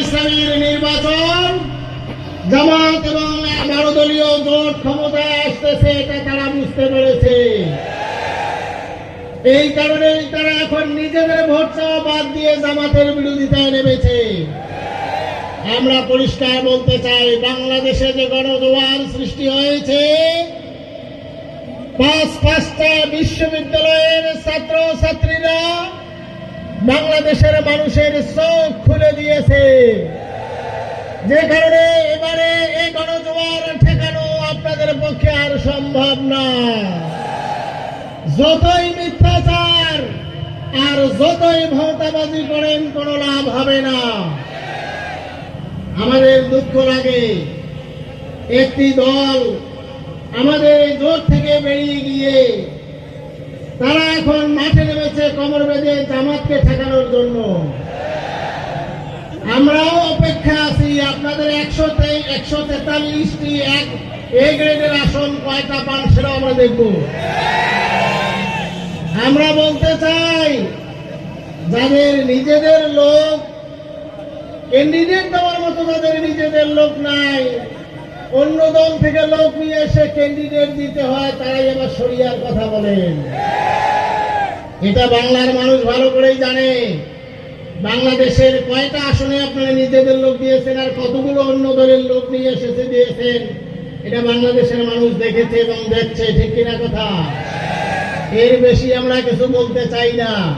ইসলামীর নির্বাচন। জামাত এবং বারো দলীয় জোট ক্ষমতায় আসতেছে এটা তারা বুঝতে পেরেছে। এই কারণেই তারা এখন নিজেদের ভোট চাওয়া বাদ দিয়ে জামাতের বিরোধিতায় নেমেছে। আমরা পরিষ্কার বলতে চাই, বাংলাদেশে যে গণজোয়ার সৃষ্টি হয়েছে, পাঁচ পাঁচটা বিশ্ববিদ্যালয়ের ছাত্র ছাত্রীরা বাংলাদেশের মানুষের চোখ খুলে দিয়েছে। যে কারণে এবারে এই গণজোয়ার ঠেকানো আপনাদের পক্ষে আর সম্ভব না। যতই মিথ্যাচার আর যতই ভৌতাবাজি করেন, কোনো লাভ হবে না। আমাদের দুঃখ লাগে, একটি দল আমাদের জোট থেকে বেরিয়ে গিয়ে তারা এখন মাঠে নেমেছে কমর বেঁধে জামাতকে ঠেকানোর জন্য। আমরাও অপেক্ষা আছি, আপনাদের একশো একশো তেতাল্লিশটি এক এ গ্রেডের আসন কয়টা পান সেটাও আমরা দেখব। আমরা বলতে চাই, যাদের নিজেদের লোক ক্যান্ডিডেট দেওয়ার মতো যাদের নিজেদের লোক নাই, অন্য দল থেকে লোক নিয়ে এসে ক্যান্ডিডেট দিতে হয়, তারাই আবার সরিয়ার কথা বলেন। এটা বাংলার মানুষ ভালো করেই জানে। বাংলাদেশের কয়টা আসনে আপনারা নিজেদের লোক দিয়েছেন আর কতগুলো অন্য দলের লোক নিয়ে এসেছে দিয়েছেন? এটা বাংলাদেশের মানুষ দেখেছে এবং দেখছে, ঠিক কিনা কথা? এর বেশি আমরা কিছু বলতে চাই না।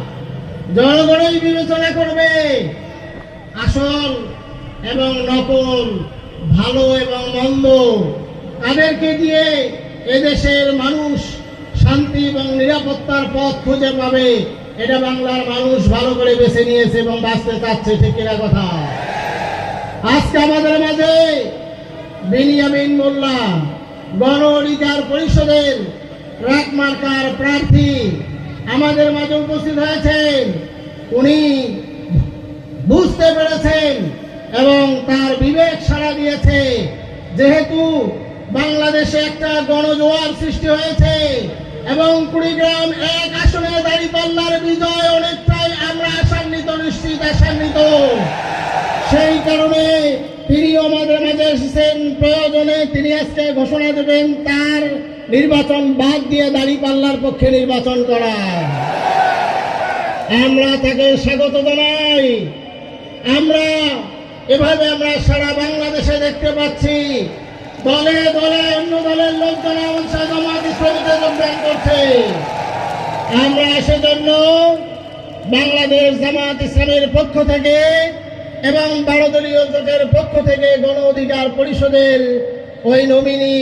জনগণই বিবেচনা করবে। আসল এবং নকল, ভালো এবং মন্দ, তাদেরকে দিয়ে এদেশের মানুষ শান্তি এবং নিরাপত্তার পথ খুঁজে পাবে। এটা বাংলার মানুষ ভালো করে বেছে নিয়েছে এবং বাঁচতে চাচ্ছে, ঠিক কিনা কথা? আজকে আমাদের মাঝে বেনিয়ামিন মোল্লা, গণ অধিকার পরিষদের রাক মার্কার প্রার্থী আমাদের মাঝে উপস্থিত হয়েছেন। উনি বুঝতে পেরেছেন এবং তার বিবেক সাড়া দিয়েছে। যেহেতু বাংলাদেশে একটা গণজোয়ার সৃষ্টি হয়েছে এবং কুড়িগ্রাম এক আসনে দাঁড়িপাল্লার বিজয় অনেকটাই আমরা আশান্বিত নিশ্চিত আশান্বিত সেই কারণে তিনি আমাদের মাঝে এসেছেন, প্রয়োজনে তিনি আজকে ঘোষণা দেবেন, তার নির্বাচন বাদ দিয়ে দাঁড়িপাল্লার পক্ষে নির্বাচন করা। আমরা তাকে স্বাগত জানাই। আমরা, এভাবে আমরা সারা বাংলাদেশে দেখতে পাচ্ছি দলে দলে, অন্য দলের লোকজন অংশ জামাত ইসলামীতে যোগদান করছে। আমরা সেজন্য বাংলাদেশ জামাত ইসলামের পক্ষ থেকে এবং বারো দলীয় জোটের পক্ষ থেকে গণ অধিকার পরিষদের ওই নমিনি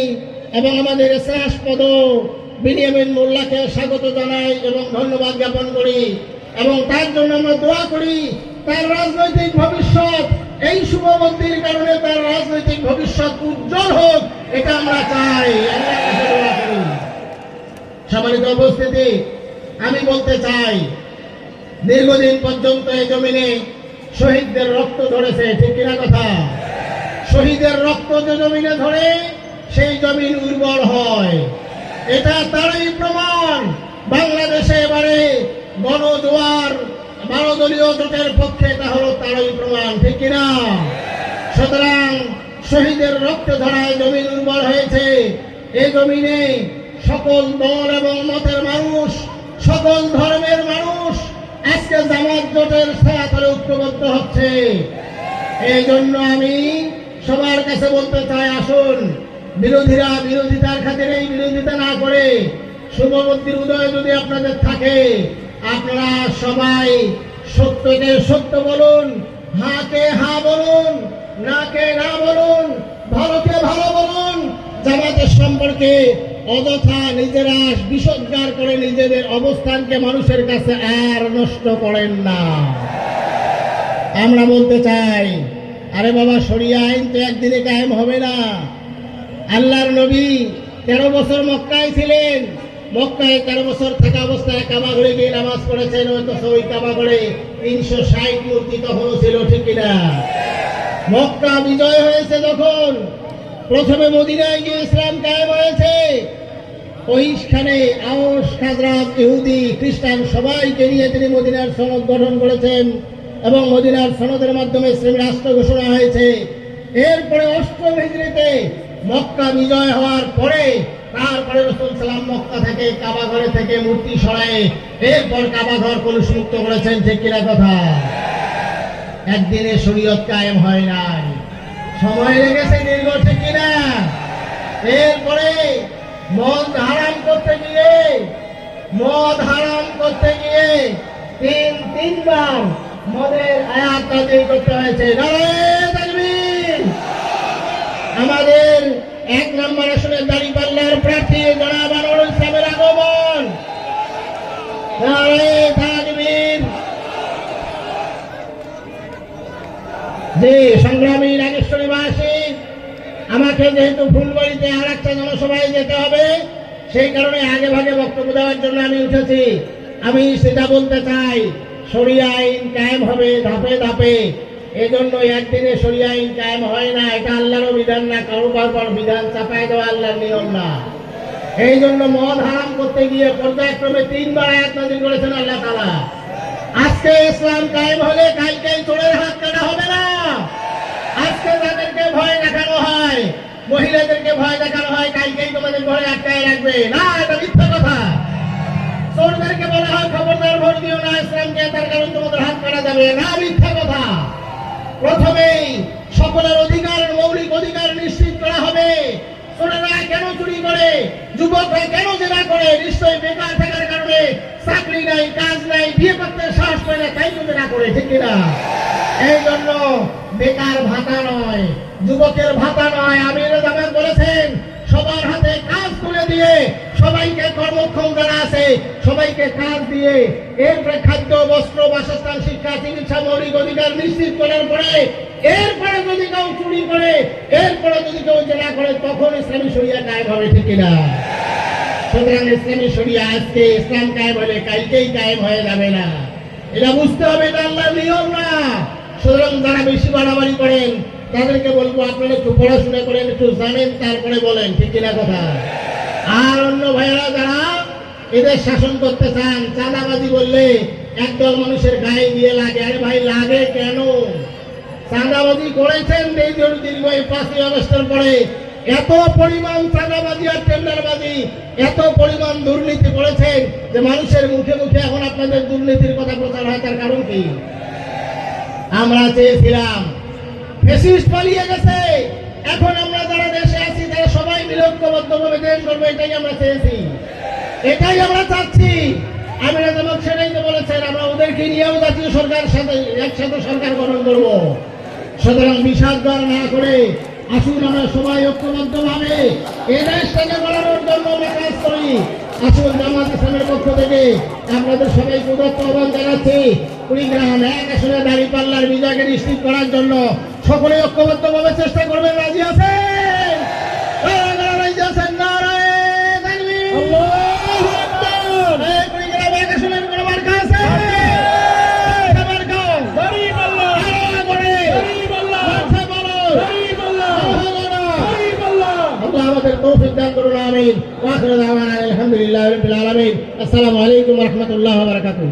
এবং আমাদের শ্রেষ্ঠপদ বিনিয়ামিন মোল্লাকে স্বাগত জানাই এবং ধন্যবাদ জ্ঞাপন করি এবং তার জন্য আমরা দোয়া করি তার রাজনৈতিক ভবিষ্যৎ এই শুভবন্তির কারণে তার রাজনৈতিক ভবিষ্যৎ উজ্জ্বল হোক, এটা আমরা চাই। সম্মানিত উপস্থিতি, আমি বলতে চাই, দীর্ঘদিন পর্যন্ত এই জমিনে শহীদদের রক্ত ধরেছে, ঠিক কিনা কথা? শহীদের রক্ত যে জমিনে ধরে, সেই জমিন উর্বর হয়। এটা তারই প্রমাণ। বাংলাদেশে এবারে গণজোয়ার দলীয় জোটের পক্ষে এটা হলো তারই প্রমাণ, ঠিক কিনা? সুতরাং শহীদের রক্ত ধরায় জমিন উর্বর হয়েছে। এই জমিনে সকল দল এবং মতের মানুষ, সকল ধর্মের মানুষ আজকে জামাত জোটের ছায়াতলে ঐক্যবদ্ধ হচ্ছে। এই জন্য আমি সবার কাছে বলতে চাই, আসুন, বিরোধীরা বিরোধিতার খাতিরে এই বিরোধিতা না করে শুভবন্তির উদয় যদি আপনাদের থাকে আপনারা সবাই সত্যকে সত্য বলুন হাকে হা বলুন, নাকে না বলুন ভালোকে ভালো বলুন। জামাতের সম্পর্কে অযথা নিজেরা বিসর্গার করে নিজেদের অবস্থানকে মানুষের কাছে আর নষ্ট করেন না। আমরা বলতে চাই, আরে বাবা, সরিয়া আইন তো একদিনে কায়েম হবে না। আল্লাহর নবী তেরো বছর মক্কায় ছিলেন। মক্কায় তেরো বছর থাকা অবস্থায় ঘরে গিয়ে নামাজ পড়েছেন অথচ ওই ঘরে তিনশো ষাট মূর্তি তখনও ছিল, ঠিক কিনা? মক্কা বিজয় হয়েছে যখন প্রথমে মদিনায় গিয়ে ইসলাম কায়েম হয়েছে ওইখানে আওস খাজরাত, ইহুদি, খ্রিস্টান সবাইকে নিয়ে তিনি মদিনার সনদ গঠন করেছেন এবং মদিনার সনদের মাধ্যমে ইসলামী রাষ্ট্র ঘোষণা হয়েছে। এরপরে অষ্টম হিজড়িতে মক্কা বিজয় হওয়ার পরে তারপরে রসুল সালাম মক্কা থেকে কাবা ঘরে থেকে মূর্তি সরায়ে এরপর কাবা ঘর কলুষমুক্ত করেছেন, ঠিক কিনা কথা? একদিনে শরীয়ত কায়েম হয় নাই। সময় লেগেছে দীর্ঘ, ঠিক কিনা? এরপরে মদ হারাম করতে গিয়ে, মদ হারাম করতে গিয়ে তিন, তিনবার মদের আয়াত নাজিল করতে হয়েছে। আমাদের এক নম্বর আসনের দাড়ি আমাকে যেহেতু ফুলবাড়িতে আর একটা জনসভায় যেতে হবে, সেই কারণে আগে ভাগে বক্তব্য দেওয়ার জন্য আমি উঠেছি। আমি সেটা বলতে চাই, সরিয়া আইন কায়েম হবে ধাপে ধাপে। এজন্য একদিনে সরিয়া আইন কায়েম হয় না, এটা আল্লাহরও বিধান না কারোবার পর বিধান চাপাই দেওয়া আল্লাহর নিয়ম না। এই জন্য মদ হারাম করতে গিয়ে পর্যায়ক্রমে তিনবার আয়াত নাজিল করেছেন আল্লাহ তালা আজকে ইসলাম কায়েম হলে কালকে চোরের হাত কাটা হবে না। আজকে যাদেরকে ভয় দেখানো হয়, মহিলাদেরকে ভয় দেখানো হয়, কালকেই তোমাদের ঘরে আটকায় রাখবে। না, এটা মিথ্যা কথা। চোরদেরকে বলা হয় খবরদার ভোট দিও না, ইসলামকে, তার কারণ তোমাদের হাত কাটা যাবে। না, মিথ্যা কথা। প্রথমেই সকলের অধিকার, মৌলিক অধিকার নিশ্চিত করা হবে। ছোটরা কেন চুরি করে? যুবকরা কেন জেলা করে? নিশ্চয়ই বেকার থাকার কারণে চাকরি নাই, কাজ নাই, বিয়ে করতে সাহস পায় না, তাই তো জেলা করে, ঠিক কিনা? এই জন্য বেকার ভাতা নয়, যুবকের ভাতা নয়, আমির জামান বলেছেন, সবার হাতে কাজ তুলে দিয়ে সবাইকে কর্মক্ষম যারা আছে, সবাইকে কাজ দিয়ে এরপরে খাদ্য বস্ত্র, বাসস্থান, শিক্ষা, চিকিৎসা, মৌলিক অধিকার নিশ্চিত করার পরে, এরপরে যদি কেউ চুরি করে, এরপরে যদি কেউ জেলা করে, তখন ইসলামী শরিয়া কায়েম হবে, ঠিক কিনা? সুতরাং ইসলামী শরিয়া আজকে ইসলাম কায়েম হলে কালকেই কায়েম হয়ে যাবে না। এটা বুঝতে হবে এটা আল্লাহর নিয়ম না। সুতরাং যারা বেশি বাড়াবাড়ি করেন, তাদেরকে বলব আপনারা একটু পড়াশোনা করেন, একটু জানেন, তারপরে বলেন, ঠিক কিনা কথা? আর অন্য ভাইয়েরা যারা এদের শাসন করতে চান, চাঁদাবাজি বললে একদল মানুষের গায়ে দিয়ে লাগে। আরে ভাই, লাগে কেন? চাঁদাবাজি করেছেন এই দীর্ঘ এই পাঁচই আগস্টের পরে। এত পরিমাণ চাঁদাবাজি আর টেন্ডারবাজি, এত পরিমাণ দুর্নীতি করেছেন যে মানুষের মুখে মুখে এখন আপনাদের দুর্নীতির কথা প্রচার হয়, তার কারণ কি? আমরা চেয়েছিলাম। ফেসিস্ট পালিয়ে গেছে। এখন আমরা যারা দেশে আছি, তারা সবাই মিলে ঐক্যবদ্ধভাবে দেশ করব এটাই আমরা চেয়েছি। এটাই আমরা চাচ্ছি। আমরা যেমন সেটাই তো বলেছেন, আমরা ওদেরকে নিয়েও জাতীয় সরকার সাথে, একসাথে সরকার গঠন করব। সুতরাং বিষাদ না করে আসুন আমরা সবাই ঐক্যবদ্ধভাবে এ দেশটাকে গড়ানোর জন্য আমরা কাজ করি। আসুন জামাত ইসলামের পক্ষ থেকে আপনাদের সবাই উদত্ত আহ্বান জানাচ্ছি। কুড়িগ্রাম এক আসলে দাঁড়িপাল্লার বিজয়কে নিশ্চিত করার জন্য সকলে ঐক্যবদ্ধভাবে চেষ্টা করবেন, রাজি আছেন? دعوة القوف الدكر العامين وآخر دعوانا الحمد لله رب العالمين. السلام عليكم ورحمة الله وبركاته.